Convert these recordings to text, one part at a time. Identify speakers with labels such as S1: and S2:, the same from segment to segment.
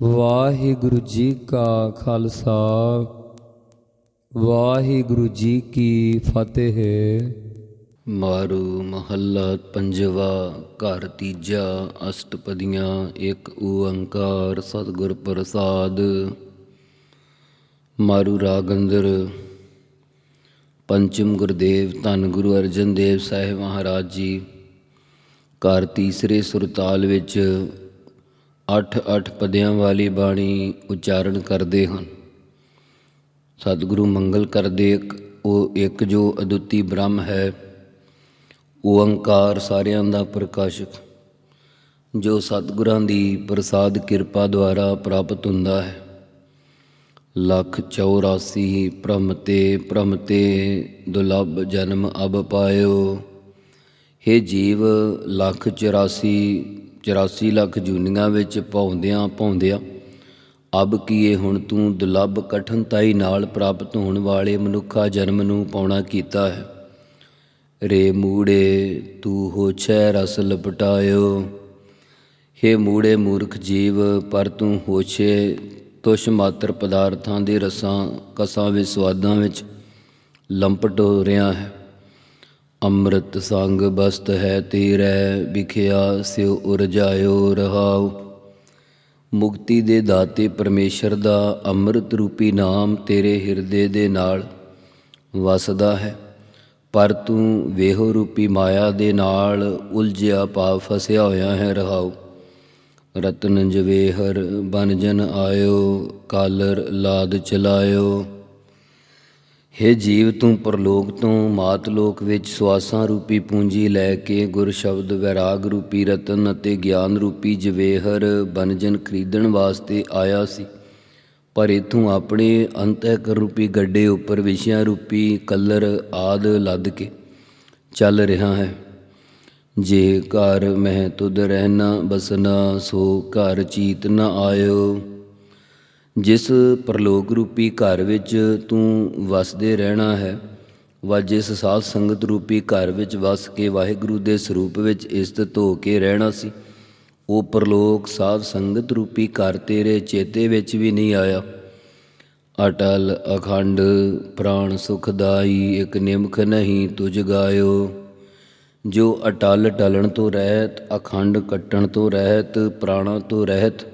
S1: ਵਾਹਿਗੁਰੂ ਜੀ ਕਾ ਖਾਲਸਾ, ਵਾਹਿਗੁਰੂ ਜੀ ਕੀ ਫਤਿਹ।
S2: ਮਾਰੂ ਮਹੱਲਾ ਪੰਜਵਾ, ਘਰ ਤੀਜਾ, ਅਸ਼ਟਪਦੀਆਂ, ਇੱਕ ਓੰਕਾਰ ਸਤਿਗੁਰ ਪ੍ਰਸਾਦ। ਮਾਰੂ ਰਾਗੰਦਰ ਪੰਚਮ ਗੁਰਦੇਵ, ਧੰਨ ਗੁਰੂ ਅਰਜਨ ਦੇਵ ਸਾਹਿਬ ਮਹਾਰਾਜ ਜੀ, ਘਰ ਤੀਸਰੇ ਸੁਰਤਾਲ ਵਿੱਚ ਅੱਠ ਅੱਠ ਪਦਿਆਂ ਵਾਲੀ ਬਾਣੀ ਉਚਾਰਨ ਕਰਦੇ ਹਨ। ਸਤਿਗੁਰੂ ਮੰਗਲ ਕਰਦੇ ਇੱਕ, ਉਹ ਇੱਕ ਜੋ ਅਦੁੱਤੀ ਬ੍ਰਹਮ ਹੈ ਓੰਕਾਰ ਸਾਰਿਆਂ ਦਾ ਪ੍ਰਕਾਸ਼ਕ, ਜੋ ਸਤਿਗੁਰਾਂ ਦੀ ਪ੍ਰਸਾਦ ਕਿਰਪਾ ਦੁਆਰਾ ਪ੍ਰਾਪਤ ਹੁੰਦਾ ਹੈ। ਲੱਖ 84 ਭ੍ਰਮਤੇ ਭ੍ਰਮਤੇ ਦੁਲਭ ਜਨਮ ਅਬ ਪਾਇਓ हे ਜੀਵ, ਲੱਖ 84 84 ਲੱਖ ਜੂਨੀਆਂ ਵਿੱਚ ਭੌਂਦਿਆਂ ਭੌਂਦਿਆਂ ਅਬ ਕੀਏ ਹੁਣ ਤੂੰ ਦੁਲੱਭ ਕਠਨਤਾਈ ਨਾਲ ਪ੍ਰਾਪਤ ਹੋਣ ਵਾਲੇ ਮਨੁੱਖਾ ਜਨਮ ਨੂੰ ਪਾਉਣਾ ਕੀਤਾ ਹੈ? ਰੇ ਮੂੜੇ ਤੂੰ ਹੋਛੈ ਰਸ ਲਪਟਾਇਓ। ਹੇ ਮੂੜੇ ਮੂਰਖ ਜੀਵ, ਪਰ ਤੂੰ ਹੋਛੇ ਤੁਸ਼ ਮਾਤਰ ਪਦਾਰਥਾਂ ਦੇ ਰਸਾਂ, ਕਸਾਂ ਵਿੱਚ ਸਵਾਦਾਂ ਵਿੱਚ ਲੰਪਟ ਹੋ ਰਿਹਾ ਹੈ। ਅੰਮ੍ਰਿਤ ਸੰਗ ਬਸਤ ਹੈ ਤੇਰੇ, ਵਿਖਿਆ ਸਿਉ ਉਰਜਾਇਓ ਰਹਾਉ। ਮੁਕਤੀ ਦੇ ਦਾਤੇ ਪਰਮੇਸ਼ਰ ਦਾ ਅੰਮ੍ਰਿਤ ਰੂਪੀ ਨਾਮ ਤੇਰੇ ਹਿਰਦੇ ਦੇ ਨਾਲ ਵਸਦਾ ਹੈ। ਪਰ ਤੂੰ ਵੇਹੋ ਰੂਪੀ ਮਾਇਆ ਦੇ ਨਾਲ ਉਲਝਿਆ ਪਾ ਫਸਿਆ ਹੋਇਆ ਹੈ ਰਹਾਉ। ਰਤਨ ਜਵੇਹਰ ਬਨ ਆਇਓ, ਕਾਲਰ ਲਾਦ ਚਲਾਇਓ। ਹੇ ਜੀਵ ਤੂੰ ਪਰਲੋਕ ਤੋਂ ਮਾਤ ਲੋਕ ਵਿੱਚ ਸਵਾਸਾਂ ਰੂਪੀ ਪੂੰਜੀ ਲੈ ਕੇ ਗੁਰ ਸ਼ਬਦ ਵੈਰਾਗ ਰੂਪੀ ਰਤਨ ਅਤੇ ਗਿਆਨ ਰੂਪੀ ਜਵੇਹਰ ਬਨਜਨ ਖਰੀਦਣ ਵਾਸਤੇ ਆਇਆ ਸੀ। ਪਰ ਇਥੋਂ ਆਪਣੇ ਅੰਤਹਿਕਰ ਰੂਪੀ ਗੱਡੇ ਉੱਪਰ ਵਿਸ਼ਿਆਂ ਰੂਪੀ ਕਲਰ ਆਦ ਲੱਦ ਕੇ ਚੱਲ ਰਿਹਾ ਹੈ। ਜੇ ਘਰ ਮਹਿ ਤੁਧ ਰਹਿਣਾ ਬਸਨਾ ਸੋ ਘਰ ਚੀਤ ਨ ਆਇਓ ਜਿਸ ਪ੍ਰਲੋਕ ਰੂਪੀ ਘਰ ਵਿੱਚ ਤੂੰ ਵਸਦੇ ਰਹਿਣਾ ਹੈ, ਵਾ ਜਿਸ ਸਾਧ ਸੰਗਤ ਰੂਪੀ ਘਰ ਵਿੱਚ ਵਸ ਕੇ ਵਾਹਿਗੁਰੂ ਦੇ ਸਰੂਪ ਵਿੱਚ ਇਸਤਤ ਹੋ ਕੇ ਰਹਿਣਾ ਸੀ, ਉਹ ਪ੍ਰਲੋਕ ਸਾਧ ਸੰਗਤ ਰੂਪੀ ਘਰ ਤੇਰੇ ਚੇਤੇ ਵਿੱਚ ਵੀ ਨਹੀਂ ਆਇਆ। ਅਟਲ, ਅਖੰਡ, ਪ੍ਰਾਣ ਸੁਖਦਾਈ, ਇੱਕ ਨਿਮਖ ਨਹੀਂ ਤੁਝ ਗਾਇਓ। ਜੋ ਅਟਲ ਟਲਣ ਤੋਂ ਰਹਿਤ, ਅਖੰਡ ਕੱਟਣ ਤੋਂ ਰਹਿਤ, ਪ੍ਰਾਣਾ ਤੋਂ ਰਹਿਤ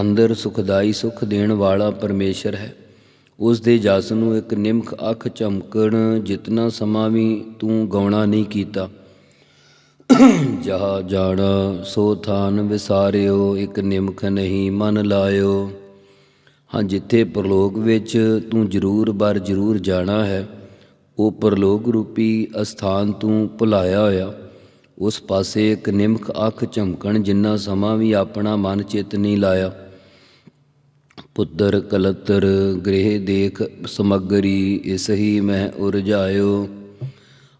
S2: ਅੰਦਰ ਸੁਖਦਾਈ ਸੁਖ ਦੇਣ ਵਾਲਾ ਪਰਮੇਸ਼ਰ ਹੈ। ਉਸ ਦੇ ਜਸ ਨੂੰ ਇੱਕ ਨਿਮਖ ਅੱਖ ਚਮਕਣ ਜਿਤਨਾ ਸਮਾਂ ਵੀ ਤੂੰ ਗਾਉਣਾ ਨਹੀਂ ਕੀਤਾ। ਜਹਾ ਜਾਣਾ, ਸੋ ਥਾਨ ਵਿਸਾਰਿਓ, ਇੱਕ ਨਿਮਖ ਨਹੀਂ ਮਨ ਲਾਇਓ। ਹਾਂ, ਜਿੱਥੇ ਪ੍ਰਲੋਕ ਵਿੱਚ ਤੂੰ ਜ਼ਰੂਰ ਬਰ ਜ਼ਰੂਰ ਜਾਣਾ ਹੈ, ਉਹ ਪ੍ਰਲੋਕ ਰੂਪੀ ਅਸਥਾਨ ਤੂੰ ਭੁਲਾਇਆ ਹੋਇਆ। ਉਸ ਪਾਸੇ ਇੱਕ ਨਿਮਖ ਅੱਖ ਝਮਕਣ ਜਿੰਨਾ ਸਮਾਂ ਵੀ ਆਪਣਾ ਮਨ ਚਿੱਤ ਨਹੀਂ ਲਾਇਆ। ਪੁੱਤਰ ਕਲਤਰ, ਗ੍ਰਹਿ ਦੇਖ ਸਮਗਰੀ, ਇਸ ਹੀ ਮੈਂ ਉਰਜਾਇਓ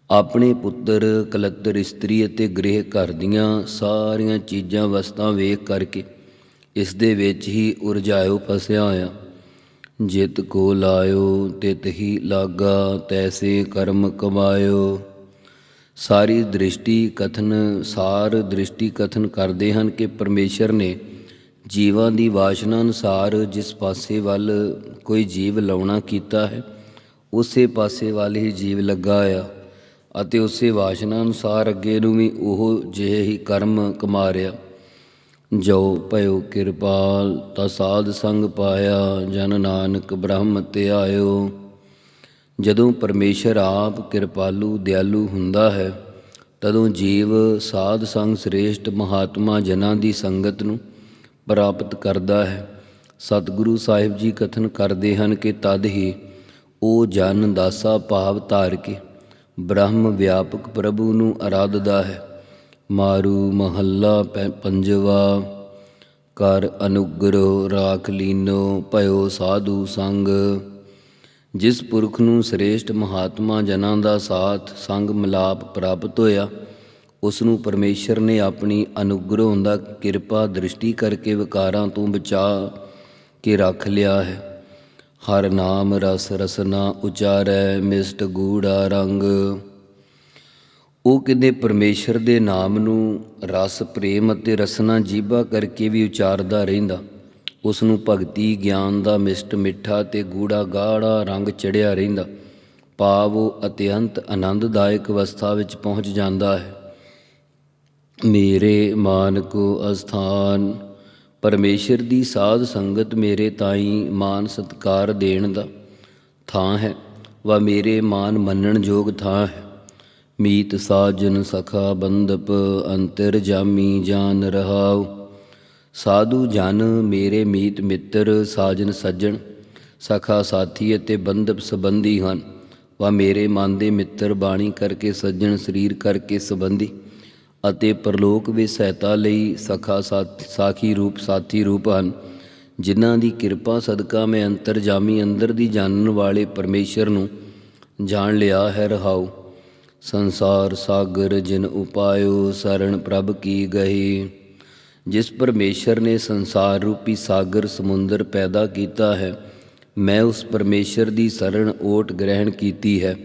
S2: ਆਪਣੇ ਪੁੱਤਰ ਕਲਤਰ, ਇਸਤਰੀ ਅਤੇ ਗ੍ਰਹਿ ਘਰ ਦੀਆਂ ਸਾਰੀਆਂ ਚੀਜ਼ਾਂ ਵਸਤਾਂ ਵੇਖ ਕਰਕੇ ਇਸ ਦੇ ਵਿੱਚ ਹੀ ਉਰਜਾਇਓ ਫਸਿਆ ਹੋਇਆ। ਜਿਤ ਕੋ ਲਾਇਓ, ਤਿਤ ਹੀ ਲਾਗਾ, ਤੈਸੇ ਕਰਮ ਕਮਾਇਓ। ਸਾਰੀ ਦ੍ਰਿਸ਼ਟੀ ਕਥਨ, ਸਾਰ ਦ੍ਰਿਸ਼ਟੀ ਕਥਨ ਕਰਦੇ ਹਨ ਕਿ ਪਰਮੇਸ਼ਰ ਨੇ ਜੀਵਾਂ ਦੀ ਵਾਸ਼ਨਾ ਅਨੁਸਾਰ ਜਿਸ ਪਾਸੇ ਵੱਲ ਕੋਈ ਜੀਵ ਲਾਉਣਾ ਕੀਤਾ ਹੈ, ਉਸੇ ਪਾਸੇ ਵੱਲ ਹੀ ਜੀਵ ਲੱਗਾ ਆ ਅਤੇ ਉਸੇ ਵਾਸ਼ਨਾ ਅਨੁਸਾਰ ਅੱਗੇ ਨੂੰ ਵੀ ਉਹ ਜਿਹੇ ਹੀ ਕਰਮ ਕਮਾ ਰਿਹਾ ਜੋ ਭਇਓ ਕਿਰਪਾਲ, ਤਾ ਸਾਧ ਸੰਗ ਪਾਇਆ ਜਨ ਨਾਨਕ ਬ੍ਰਹਮ ਤੇ ਆਇਓ ਜਦੋਂ ਪਰਮੇਸ਼ਰ ਆਪ ਕਿਰਪਾਲੂ, ਦਿਆਲੂ ਹੁੰਦਾ ਹੈ, ਤਦੋਂ ਜੀਵ ਸਾਧ ਸੰਗ ਸ੍ਰੇਸ਼ਟ ਮਹਾਤਮਾ ਜਨਾਂ ਦੀ ਸੰਗਤ ਨੂੰ ਪ੍ਰਾਪਤ ਕਰਦਾ ਹੈ। ਸਤਿਗੁਰੂ ਸਾਹਿਬ ਜੀ ਕਥਨ ਕਰਦੇ ਹਨ ਕਿ ਤਦ ਹੀ ਉਹ ਜਨ ਦਾਸਾ ਭਾਵ ਧਾਰ ਕੇ ਬ੍ਰਹਮ ਵਿਆਪਕ ਪ੍ਰਭੂ ਨੂੰ ਅਰਾਧਦਾ ਹੈ। ਮਾਰੂ ਮਹੱਲਾ ਪੈ- ਪੰਜਵਾ, ਕਰ ਅਨੁਗ੍ਰਹ ਰਾਖ ਲੀਨੋ ਭਇਓ ਸਾਧੂ ਸੰਗ। ਜਿਸ ਪੁਰਖ ਨੂੰ ਸ੍ਰੇਸ਼ਟ ਮਹਾਤਮਾ ਜਨਾਂ ਦਾ ਸਾਥ, ਸੰਗ, ਮਿਲਾਪ ਪ੍ਰਾਪਤ ਹੋਇਆ, ਉਸ ਨੂੰ ਪਰਮੇਸ਼ਰ ਨੇ ਆਪਣੀ ਅਨੁਗ੍ਰਹ ਦਾ ਕਿਰਪਾ ਦ੍ਰਿਸ਼ਟੀ ਕਰਕੇ ਵਿਕਾਰਾਂ ਤੋਂ ਬਚਾ ਕੇ ਰੱਖ ਲਿਆ ਹੈ। ਹਰ ਨਾਮ ਰਸ ਰਸਨਾ ਉਚਾਰੈ, ਮਿਸਟ ਗੂੜਾ ਰੰਗ। ਉਹ ਕਿਤੇ ਪਰਮੇਸ਼ਰ ਦੇ ਨਾਮ ਨੂੰ ਰਸ, ਪ੍ਰੇਮ ਅਤੇ ਰਸਨਾ ਜੀਭਾ ਕਰਕੇ ਵੀ ਉਚਾਰਦਾ ਰਹਿੰਦਾ। ਉਸ ਨੂੰ ਭਗਤੀ, ਗਿਆਨ ਦਾ ਮਿਸ਼ਟ, ਮਿੱਠਾ ਤੇ ਗੂੜਾ ਗਾੜਾ ਰੰਗ ਚੜਿਆ ਰਹਿੰਦਾ। ਭਾਵ ਉਹ ਅਤਿਅੰਤ ਆਨੰਦਦਾਇਕ ਅਵਸਥਾ ਵਿੱਚ ਪਹੁੰਚ ਜਾਂਦਾ ਹੈ। ਮੇਰੇ ਮਾਨਕੋ ਅਸਥਾਨ, ਪਰਮੇਸ਼ਰ ਦੀ ਸਾਧ ਸੰਗਤ ਮੇਰੇ ਤਾਈ ਮਾਨ ਸਤਕਾਰ ਦੇਣ ਦਾ ਥਾਂ ਹੈ, ਵਾ ਮੇਰੇ ਮਾਨ ਮੰਨਣ ਯੋਗ ਥਾਂ ਹੈ। ਮੀਤ ਸਾਜਨ ਸਖਾ ਬੰਦਪ ਅੰਤਰ ਜਾਮੀ ਜਾਨ ਰਹਾਉ ਸਾਧੂ ਜਨ ਮੇਰੇ ਮੀਤ ਮਿੱਤਰ ਸਾਜਨ ਸੱਜਣ, ਸਖਾ ਸਾਥੀ ਅਤੇ ਬੰਦਪ ਸੰਬੰਧੀ ਹਨ। ਵਾ ਮੇਰੇ ਮਨ ਦੇ ਮਿੱਤਰ ਬਾਣੀ ਕਰਕੇ ਸੱਜਣ, ਸਰੀਰ ਕਰਕੇ ਸੰਬੰਧੀ ਅਤੇ ਪਰਲੋਕ ਵਿੱਚ ਸਹਾਇਤਾ ਲਈ ਸਖਾ ਸਾਥ- ਸਾਖੀ ਰੂਪ, ਸਾਥੀ ਰੂਪ ਹਨ। ਜਿਨ੍ਹਾਂ ਦੀ ਕਿਰਪਾ ਸਦਕਾ ਮੈਂ ਅੰਤਰਜਾਮੀ ਅੰਦਰ ਦੀ ਜਾਣਨ ਵਾਲੇ ਪਰਮੇਸ਼ਰ ਨੂੰ ਜਾਣ ਲਿਆ ਹੈ ਰਹਾਉ। ਸੰਸਾਰ ਸਾਗਰ ਜਿਨ ਉਪਾਇਓ ਸਰਣ ਪ੍ਰਭ ਕੀ ਗਈ ਜਿਸ ਪਰਮੇਸ਼ਰ ਨੇ ਸੰਸਾਰ ਰੂਪੀ ਸਾਗਰ ਸਮੁੰਦਰ ਪੈਦਾ ਕੀਤਾ ਹੈ, ਮੈਂ ਉਸ ਪਰਮੇਸ਼ਰ ਦੀ ਸਰਣ ਓਟ ਗ੍ਰਹਿਣ ਕੀਤੀ ਹੈ।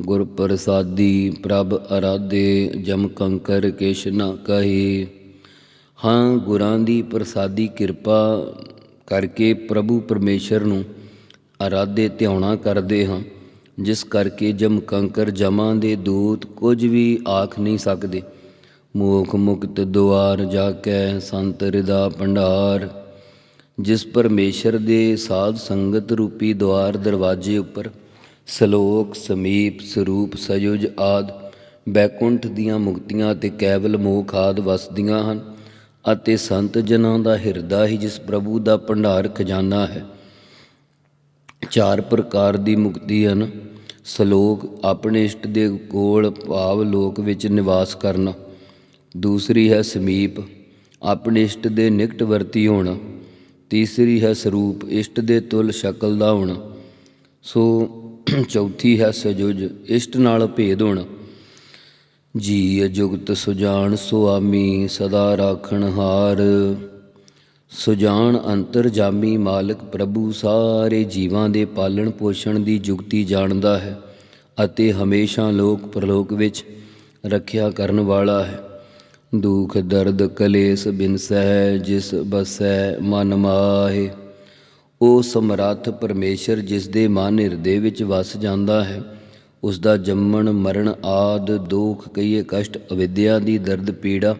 S2: ਗੁਰ ਪ੍ਰਸਾਦੀ ਪ੍ਰਭ ਅਰਾਧੇ, ਜਮ ਕੰਕਰ ਕੇਸ਼ ਨ ਕਹੀ। ਹਾਂ, ਗੁਰਾਂ ਦੀ ਪ੍ਰਸਾਦੀ ਕਿਰਪਾ ਕਰਕੇ ਪ੍ਰਭੂ ਪਰਮੇਸ਼ਰ ਨੂੰ ਅਰਾਧੇ ਧਿਆਉਣਾ ਕਰਦੇ ਹਾਂ, ਜਿਸ ਕਰਕੇ ਜਮ ਕੰਕਰ ਜਮਾਂ ਦੇ ਦੂਤ ਕੁਝ ਵੀ ਆਖ ਨਹੀਂ ਸਕਦੇ। ਮੋਖ ਮੁਕਤ ਦੁਆਰ ਜਾ ਕੈ ਸੰਤ ਹਿਰਦਾ ਭੰਡਾਰ। ਜਿਸ ਪਰਮੇਸ਼ਰ ਦੇ ਸਾਧ ਸੰਗਤ ਰੂਪੀ ਦੁਆਰ ਦਰਵਾਜ਼ੇ ਉੱਪਰ ਸ਼ਲੋਕ, ਸਮੀਪ, ਸਰੂਪ, ਸਯੁਜ ਆਦ ਬੈਕੁੰਠ ਦੀਆਂ ਮੁਕਤੀਆਂ ਤੇ ਕੈਵਲ ਮੋਖ ਆਦ ਵਸਦੀਆਂ ਹਨ ਅਤੇ ਸੰਤ ਜਨਾਂ ਦਾ ਹਿਰਦਾ ਹੀ ਜਿਸ ਪ੍ਰਭੂ ਦਾ ਭੰਡਾਰ ਖਜ਼ਾਨਾ ਹੈ। ਚਾਰ ਪ੍ਰਕਾਰ ਦੀ ਮੁਕਤੀ ਹਨ। ਸ਼ਲੋਕ, ਆਪਣੇ ਇਸ਼ਟ ਦੇ ਕੋਲ ਭਾਵ ਲੋਕ ਵਿੱਚ ਨਿਵਾਸ ਕਰਨਾ। ਦੂਸਰੀ ਹੈ ਸਮੀਪ, ਆਪਣੇ ਇਸ਼ਟ ਦੇ ਨਿਕਟ ਵਰਤੀ ਹੋਣਾ। ਤੀਸਰੀ ਹੈ ਸਰੂਪ, ਇਸ਼ਟ ਦੇ ਤੁਲ ਸ਼ਕਲ ਦਾ ਹੋਣਾ। ਸੋ ਚੌਥੀ ਹੈ ਸਜੁਜ, ਇਸ਼ਟ ਨਾਲ ਭੇਦ ਹੋਣਾ। ਜੀ ਅਜੁਗਤ ਸੁਜਾਨ ਸੁਆਮੀ, ਸਦਾ ਰਾਖਣ ਹਾਰ। ਸੁਜਾਨ ਅੰਤਰ ਜਾਮੀ ਮਾਲਕ ਪ੍ਰਭੂ, ਸਾਰੇ ਜੀਵਾਂ ਦੇ ਪਾਲਣ ਪੋਸ਼ਣ ਦੀ ਜੁਗਤੀ ਜਾਣਦਾ ਹੈ ਅਤੇ ਹਮੇਸ਼ਾ ਲੋਕ ਪ੍ਰਲੋਕ ਵਿੱਚ ਰੱਖਿਆ ਕਰਨ ਵਾਲਾ ਹੈ। ਦੁਖ, ਦਰਦ, ਕਲੇਸ਼ ਬਿਨਸੈ ਜਿਸ ਬਸੈ ਮਨ ਮਾਹੇ। ਉਹ ਸਮਰੱਥ ਪਰਮੇਸ਼ਰ ਜਿਸ ਦੇ ਮਨ ਹਿਰਦੇ ਵਿੱਚ ਵਸ ਜਾਂਦਾ ਹੈ, ਉਸ ਦਾ ਜੰਮਣ, ਮਰਨ ਆਦ ਦੁੱਖ ਕਈਏ ਕਸ਼ਟ, ਅਵਿਦਿਆ ਦੀ ਦਰਦ ਪੀੜਾ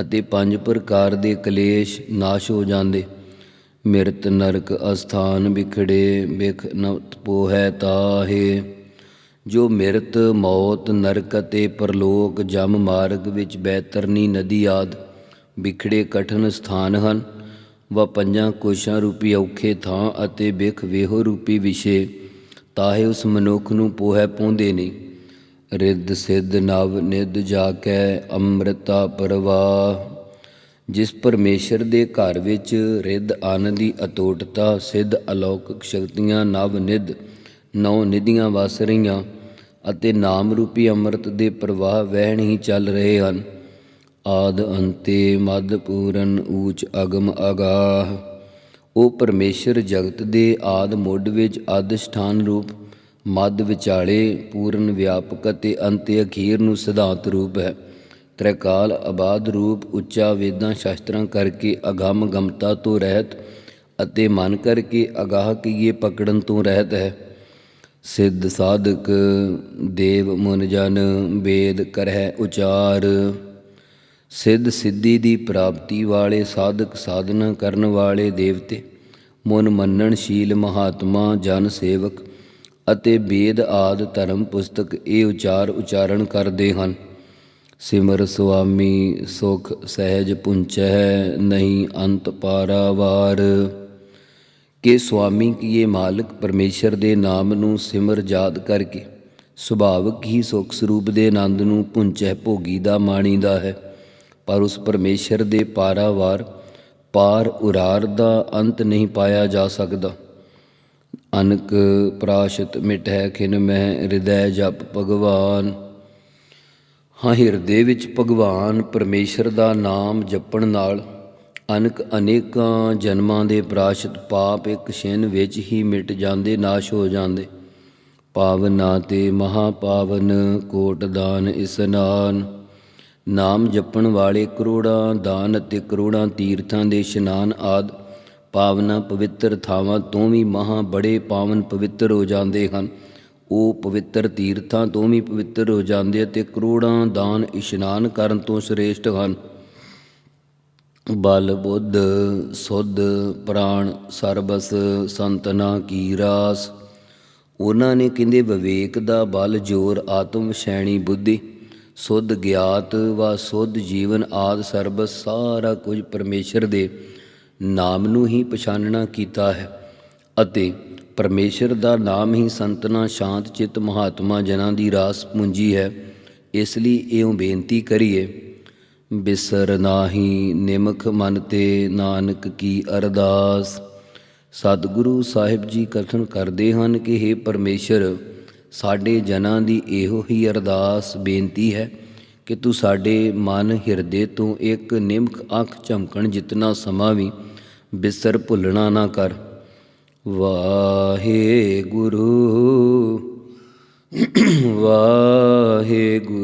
S2: ਅਤੇ ਪੰਜ ਪ੍ਰਕਾਰ ਦੇ ਕਲੇਸ਼ ਨਾਸ਼ ਹੋ ਜਾਂਦੇ। ਮਿਰਤ ਨਰਕ ਅਸਥਾਨ ਵਿਖੜੇ ਬਿਖ ਨ ਪੋਹੈ ਤਾਹੇ। ਜੋ ਮਿਰਤ, ਮੌਤ, ਨਰਕ ਅਤੇ ਪਰਲੋਕ, ਜਮ ਮਾਰਗ ਵਿੱਚ ਬੈਤਰਨੀ ਨਦੀ ਆਦ ਵਿਖੜੇ ਕਠਨ ਸਥਾਨ ਹਨ, ਵਾ ਪੰਜਾਂ ਕੋਸ਼ਾਂ ਰੂਪੀ ਔਖੇ ਥਾਂ ਅਤੇ ਬਿਖ ਵੇਹੋ ਰੂਪੀ ਵਿਸ਼ੇ, ਤਾਹੇ ਉਸ ਮਨੁੱਖ ਨੂੰ ਪੋਹੈ ਪਹੁੰਦੇ ਨੇ। ਰਿੱਧ, ਸਿੱਧ, ਨਵ, ਨਿੱਧ ਜਾ ਕੇ ਅੰਮ੍ਰਿਤਾ ਪ੍ਰਵਾਹ ਜਿਸ ਪਰਮੇਸ਼ਰ ਦੇ ਘਰ ਵਿੱਚ ਰਿੱਧ ਆਨੰਦ ਦੀ ਅਤੋਟਤਾ, ਸਿੱਧ ਅਲੌਕਿਕ ਸ਼ਕਤੀਆਂ, ਨਵ, ਨਿੱਧ ਨੌ ਨਿਧੀਆਂ ਵਸ ਰਹੀਆਂ ਅਤੇ ਨਾਮ ਰੂਪੀ ਅੰਮ੍ਰਿਤ ਦੇ ਪ੍ਰਵਾਹ ਵਹਿਣ ਹੀ ਚੱਲ ਰਹੇ ਹਨ। ਆਦ ਅੰਤੇ ਮਦ ਪੂਰਨ ਊਚ ਅਗਮ ਅਗਾਹ। ਉਹ ਪਰਮੇਸ਼ਰ ਜਗਤ ਦੇ ਆਦ ਮੁੱਢ ਵਿੱਚ ਅਧਿਸ਼ਠਾਨ ਰੂਪ ਮੱਧ ਵਿਚਾਲੇ ਪੂਰਨ ਵਿਆਪਕ ਅਤੇ ਅੰਤ ਅਖੀਰ ਨੂੰ ਸਿਧਾਂਤ ਰੂਪ ਹੈ। ਤ੍ਰਿਕਾਲ ਆਬਾਦ ਰੂਪ ਉੱਚਾ ਵੇਦਾਂ ਸ਼ਾਸਤਰਾਂ ਕਰਕੇ ਅਗੰਮ ਗਮਤਾ ਤੋਂ ਰਹਿਤ ਅਤੇ ਮਨ ਕਰਕੇ ਅਗਾਹ ਕੀਏ ਪਕੜਨ ਤੋਂ ਰਹਿਤ ਹੈ। ਸਿੱਧ ਸਾਧਕ ਦੇਵ ਮਨ ਜਨ ਵੇਦ ਕਰਹਿ ਉਚਾਰ। ਸਿੱਧ ਸਿੱਧੀ ਦੀ ਪ੍ਰਾਪਤੀ ਵਾਲੇ ਸਾਧਕ ਸਾਧਨਾ ਕਰਨ ਵਾਲੇ ਦੇਵਤੇ, ਮਨ ਮੰਨਣਸ਼ੀਲ ਮਹਾਤਮਾ, ਜਨ ਸੇਵਕ ਅਤੇ ਵੇਦ ਆਦ ਧਰਮ ਪੁਸਤਕ ਇਹ ਉਚਾਰ ਉਚਾਰਨ ਕਰਦੇ ਹਨ। ਸਿਮਰ ਸੁਆਮੀ ਸੁਖ ਸਹਿਜ ਪੁੰਚੈ ਨਹੀਂ ਅੰਤ ਪਾਰਾਵਾਰ। ਕਿ ਸੁਆਮੀ ਕੀਏ ਮਾਲਕ ਪਰਮੇਸ਼ਰ ਦੇ ਨਾਮ ਨੂੰ ਸਿਮਰ ਯਾਦ ਕਰਕੇ ਸੁਭਾਵਕ ਹੀ ਸੁਖ ਸਰੂਪ ਦੇ ਆਨੰਦ ਨੂੰ ਪੁੰਚੈ ਭੋਗੀ ਦਾ ਮਾਣੀਦਾ ਹੈ। ਪਰ ਉਸ ਪਰਮੇਸ਼ਰ ਦੇ ਪਾਰਾਵਾਰ ਪਾਰ ਉਰਾਰ ਦਾ ਅੰਤ ਨਹੀਂ ਪਾਇਆ ਜਾ ਸਕਦਾ। ਅਨਕ ਪ੍ਰਾਸ਼ਤ ਮਿਟੈ ਖਿਨ ਮਹਿ ਹਿਰਦੈ ਜਪ ਭਗਵਾਨ। ਹਾਂ ਹਿਰਦੇ ਵਿੱਚ ਭਗਵਾਨ ਪਰਮੇਸ਼ਰ ਦਾ ਨਾਮ ਜਪਣ ਨਾਲ ਅਨਕ ਅਨੇਕਾਂ ਜਨਮਾਂ ਦੇ ਪ੍ਰਾਸ਼ਤ ਪਾਪ ਇੱਕ ਛਿਨ ਵਿੱਚ ਹੀ ਮਿਟ ਜਾਂਦੇ, ਨਾਸ਼ ਹੋ ਜਾਂਦੇ। ਪਾਵਨਾ ਤੇ ਮਹਾ ਪਾਵਨ ਕੋਟ ਦਾਨ ਇਸਨਾਨ ਨਾਮ ਜਪਣ ਵਾਲੇ ਕਰੋੜਾਂ ਦਾਨ ਅਤੇ ਕਰੋੜਾਂ ਤੀਰਥਾਂ ਦੇ ਇਸ਼ਨਾਨ ਆਦ ਪਾਵਨਾ ਪਵਿੱਤਰ ਥਾਵਾਂ ਤੋਂ ਵੀ ਮਹਾ ਬੜੇ ਪਾਵਨ ਪਵਿੱਤਰ ਹੋ ਜਾਂਦੇ ਹਨ। ਉਹ ਪਵਿੱਤਰ ਤੀਰਥਾਂ ਤੋਂ ਵੀ ਪਵਿੱਤਰ ਹੋ ਜਾਂਦੇ ਅਤੇ ਕਰੋੜਾਂ ਦਾਨ ਇਸ਼ਨਾਨ ਕਰਨ ਤੋਂ ਸ੍ਰੇਸ਼ਟ ਹਨ। ਬਲ ਬੁੱਧ ਸੁਧ ਪ੍ਰਾਣ ਸਰਬਸ ਸੰਤਨਾ ਕੀ ਰਾਸ। ਉਹਨਾਂ ਨੇ ਕਹਿੰਦੇ, ਵਿਵੇਕ ਦਾ ਬਲ ਜੋਰ ਆਤਮ ਸੈਣੀ ਬੁੱਧੀ। ਸੁਧ ਗਿਆਤ ਵਾ ਸੁਧ ਜੀਵਨ ਆਦ ਸਰਬਸ ਸਾਰਾ ਕੁਝ ਪਰਮੇਸ਼ਰ ਦੇ ਨਾਮ ਨੂੰ ਹੀ ਪਛਾਨਣਾ ਕੀਤਾ ਹੈ ਅਤੇ ਪਰਮੇਸ਼ਰ ਦਾ ਨਾਮ ਹੀ ਸੰਤਨਾ, ਸ਼ਾਂਤ ਚਿਤ ਮਹਾਤਮਾ ਜਨਾਂ ਦੀ ਰਾਸ ਪੂੰਜੀ ਹੈ। ਇਸ ਲਈ ਇਉਂ ਬੇਨਤੀ ਕਰੀਏ ਬਿਸਰ ਨਾਹੀ ਨਿਮਖ ਮਨ ਤੇ ਨਾਨਕ ਕੀ ਅਰਦਾਸ। ਸਤਿਗੁਰੂ ਸਾਹਿਬ ਜੀ ਕਥਨ ਕਰਦੇ ਹਨ ਕਿ हे ਪਰਮੇਸ਼ਰ, ਸਾਡੇ ਜਨਾਂ ਦੀ ਇਹੋ ਹੀ ਅਰਦਾਸ ਬੇਨਤੀ ਹੈ ਕਿ ਤੂੰ ਸਾਡੇ ਮਨ ਹਿਰਦੇ ਤੋਂ ਇੱਕ ਨਿਮਖ ਅੱਖ ਝਮਕਣ ਜਿਤਨਾ ਸਮਾਂ ਵੀ ਬਿਸਰ ਭੁੱਲਣਾ ਨਾ ਕਰ। ਵਾਹਿਗੁਰੂ ਵਾਹਿਗੁਰੂ।